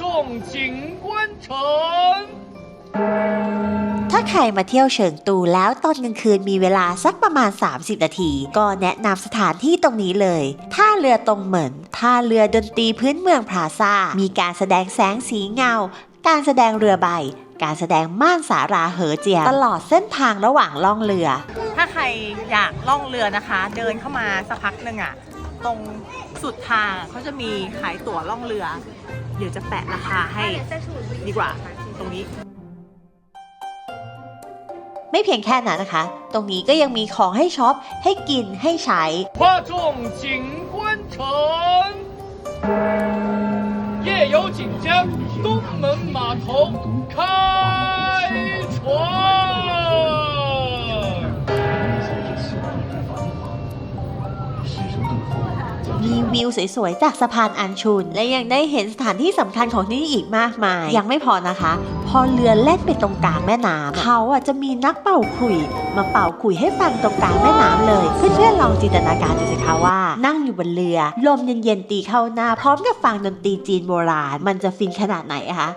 众景观城。 ถ้าใครมาเที่ยวเฉิงตูแล้วตอนกลางคืนมีเวลาสักประมาณ 30 นาที ก็แนะนำสถานที่ตรงนี้เลย ท่าเรือตรงเหมือน ท่าเรือดนตรีพื้นเมืองพลาซ่า มีการแสดงแสงสีเงา การแสดงเรือใบ การแสดงม่านสาราเหอเจีย ตลอดเส้นทางระหว่างล่องเรือ ถ้าใครอยากล่องเรือนะคะ เดินเข้ามาสักพักหนึ่งอ่ะ ตรงสุดทางเขาจะมีขายตั๋วล่องเรือ เดี๋ยวจะแปะราคาให้ดีกว่า ตรงนี้ ไม่เพียงแค่นั้นนะคะ ตรงนี้ก็ยังมีของให้ช็อป ให้กิน ให้ใช้ 花众景观城。夜游锦江，东门码头开 มีวิวสวยๆ จากสะพานอันชุน และยังได้เห็นสถานที่สำคัญของที่นี่อีกมากมาย ยังไม่พอนะคะ พอเรือแล่นไปตรงกลางแม่น้ำเขาอะจะมีนักเป่าขลุ่ยมาเป่าขลุ่ยให้ฟังตรงกลางแม่น้ำเลยเพื่อนๆลองจินตนาการดูสิคะว่า นั่งอยู่บนเรือ ลมเย็นๆตีเข้าหน้า พร้อมกับฟังดนตรีจีนโบราณมันจะฟินขนาดไหนคะ